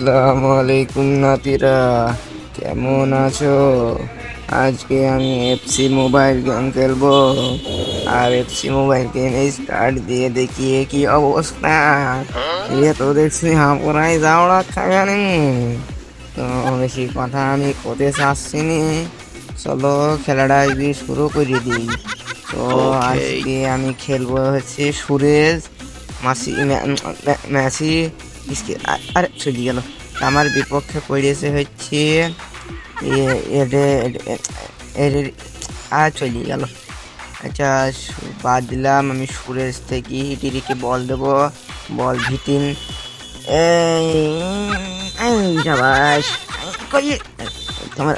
আসসালামু আলাইকুম নাতিরা কেমন আছো? আজকে আমি এফসি মোবাইল গেম খেলব। আর এফসি মোবাইল গেমে স্টার্ট দিয়ে দেখিয়ে কি অবস্থা। এ তো দেখছি হাঁপড়াই যাওয়া খাগানি তো বেশি কথা আমি করতে চাচ্ছি নি চলো খেলাটা আজকে শুরু করে দিই তো আজকে আমি খেলব হচ্ছে সুরেশ মাসি মে- মে- মেসি ইসকে আ- আরে চলে গেল। আমার বিপক্ষে পড়েছে হচ্ছে আর চলে গেল। আচ্ছা বাদ দিলাম, আমি সুরেশ থেকে ইটিরিকে বল দেবো, বল ভিতিন। সাবাস। তোমার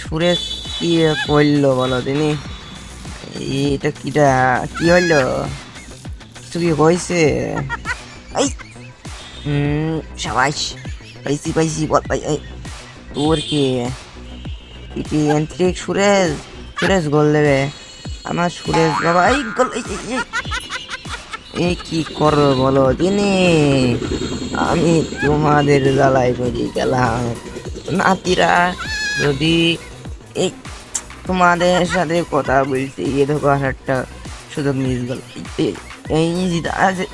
সুরেশ কি করল বলো তিনি এটা কিটা, কি হইল? কিছু কি হয়েছে এই Savaş. Spicy spicy bot bay ay. Dur ki. Suresh Suresh গোল আমার সুরেশ বাবা এ কি করো বলো তিনি আমি তোমাদের জ্বালাই করি গেলাম নাতিরা যদি এই তোমাদের সাথে কথা বলছি এ ধোকা একটা সুযোগ মিস গেল easy does it.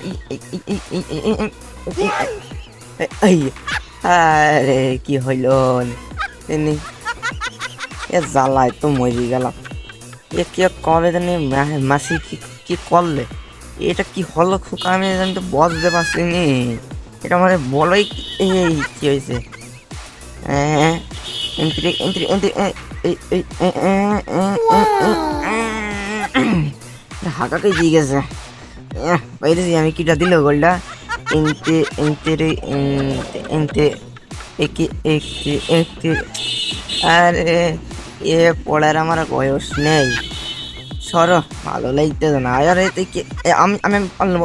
কি হইল এ জ্বালায় তো মরি গেল এ কে কবে জানি মাসি কি করলে এটা কি হলো খোকা আমি জানি তো বসতে পারছি নি এটা মানে বলোই এই কি হয়েছে হ্যাঁ এন্ট্রি এন্ট্রি এন্ট্রি হাকাকে দিয়ে গেছে পাইতেছি আমি কিটা দিল গোলটা এনতে এনতে এনতে একে একে একে আরে এ পড়ার আমার বয়স নেই সরো ভালো লাগতেছে না আর এতে কি আমি আমি পারব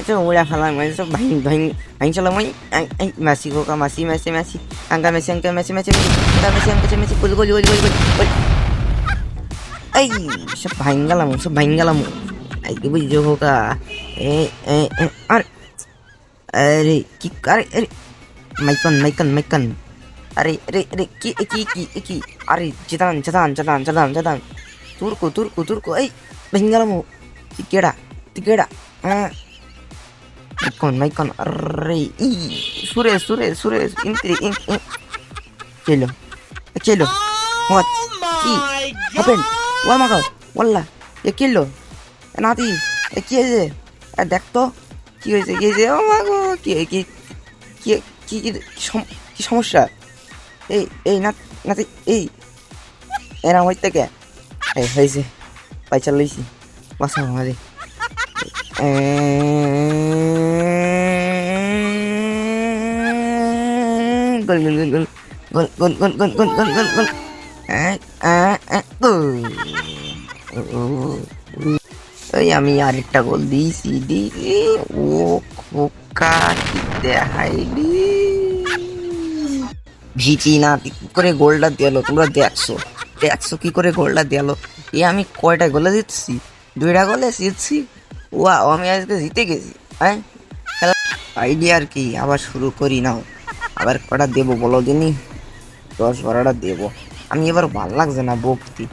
এটা উড়া ফেলাম সব ভাই ভাই ভাই চালাম ওই মেসি কোকা মেসি মেসি মেসি আঙ্কা মেসি আঙ্কা মেসি মেসি আঙ্কা Messi আঙ্কা Messi goal goal goal goal goal এই সব ভাই গেলাম সব ভাই গেলাম এই কি বুঝছ কোকা এ এ এ, আর আরে কি আরে আরে মাইকন মাইকন মাইকন আরে আরে আরে কি কি কি কি আরে চেতান চেতান চেতান চেতান চেতান তুর্কো তুর্কো তুর্কো এই ভেঙ্গালামো তুই কেডা তুই কেডা হ্যাঁ মাইকন মাইকন আরে ই সুরেশ সুরেশ সুরেশ ইন্ত্রি ইন চলো চলো হোয়াট কি হ্যাপেন ওয়াল মাগাও ওয়াল্লা এ কিলো নাতি কি হয়েছে দেখ তো কি হয়েছে কি হয়েছে ও মাগো কি কি কি কি কি সম- কি সমস্যা এই এই না নাতি এই এরা হইতে কে এই হয়েছে পয়সা লইছি বাসা আমাদের গোল goal goal goal goal goal goal goal goal goal গোল ওই আমি আরেকটা গোল দিয়েছি দিয়েছি ও খোকা কি দেখাইলি ভিচি না, কি করে গোলটা দিলো তোমরা দেখছ? দেখছ কি করে গোলটা দিলো এ, আমি কয়টা গোলে দিচ্ছি দুইটা গোলে জিতছি? ওয়া আমি আজকে জিতে গেছি হ্যাঁ? খেলা আইডিয়া আর কি, আবার শুরু করি নাও। আবার কটা দেবো বলো দিনই দশ বারোটা দেবো। আমি এবার ভালো লাগছে না বকতি।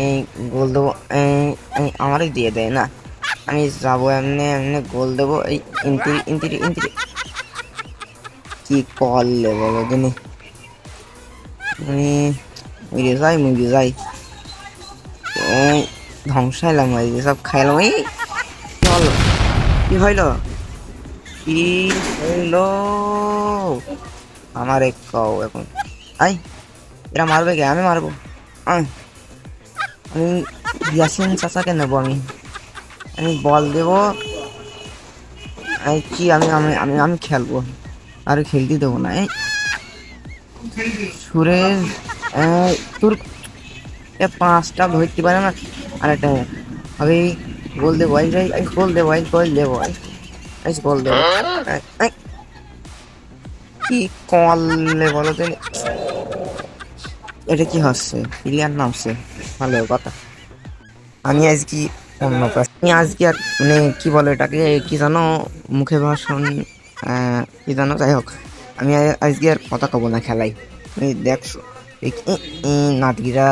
এই গোল দেবো এই, আমারই দিয়ে দেয় না? আমি যাব এমনি এমনি গোল দেবো এই ইন্তিরি ইন্তিরি ইন্তিরি। কি করলে বলো আমি মুড়ে যাই মুড়ে যাই। এই ধ্বংসাইলাম এই যে সব খাইলাম। এই হলো কি হইল? কি হইল? আমার এক কও এখন। আই এরা মারবে কে? আমি মারবো। আয়। আমি ইয়াসিন চাচাকে নেব আমি। আমি বল দেবো। এই কি, আমি আমি আমি আমি খেলব। আর খেলতে দেবো না সুরেশ তোর পাঁচটা ধরতে পারে না? আর একটা আমি গোল দেবো, এই গোল দেবো, এই, গোল দেবো, এই গোল দেবো। কি করলে বলো তো? এটা কি হচ্ছে? প্লেয়ার নামছে ভালো কথা। আমি আজকে অন্য আমি আজকে আর মানে কি বলে এটাকে, কি জানো, মুখে ভাষণ কি জানো, যাই হোক। আমি আজকে আর কথা কব না খেলাই। দেখছ নাতগিরা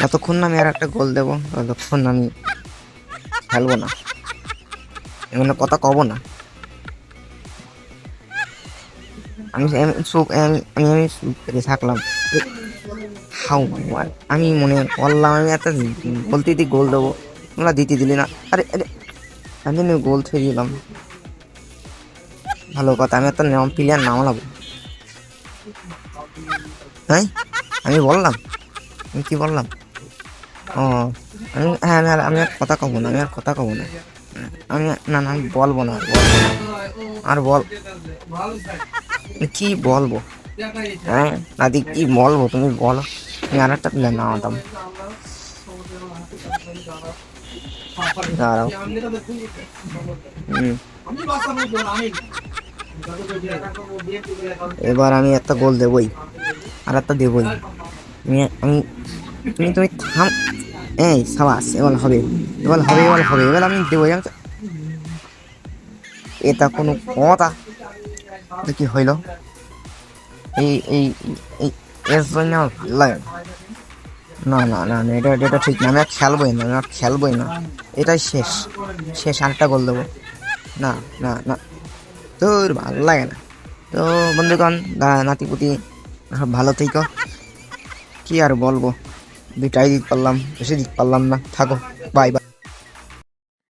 যতক্ষণ আমি আর একটা গোল দেবো, ততক্ষণ আমি খেলব না। এমন কথা কব না। আমি চুপ আমি আমি থাকলাম। হাউ মার আমি মনে করলাম আমি একটা বলতে দিই গোল দেবো। তোমরা দিতে দিলি না। আরে আরে, আমি না গোল থয়ে দিলাম। ভালো কথা, আমি একটা নাম প্লেয়ার নামালাম হ্যাঁ? আমি বললাম? আমি কি বললাম? ও, আমি হ্যাঁ আমি আর আমি আর কথা কব না, আমি আর কথা কব না। আমি না না, আমি বলব না। আর বল, কি বলব? হ্যাঁ দাদি কি বলব তুমি বলো। আমি আর একটা প্লেয়ার নামাতাম দাঁড়াও এবার আমি একটা গোল দেবই আর একটা দেবই আমি আমি তুমি তুমি থাম এই সাবাস এবার হবে এবার হবে এবার হবে এবার আমি দেবই আমি এটা কোনো কথা কি হইল এই এই এই এর জন্য আমার ভালো লাগে না না না না এটা এটা ঠিক না, আমি আর খেলবোই না, আমি আর খেলবোই না। এটাই শেষ শেষ, আরেকটা গোল দেবো। না না না। তোর ভালো লাগে না। তো বন্ধুগণ নাতিপুতি সব ভালো থেকো। কি আর বলব, দুইটাই দিতে পারলাম, বেশি দিতে পারলাম না। থাকো বাই বাই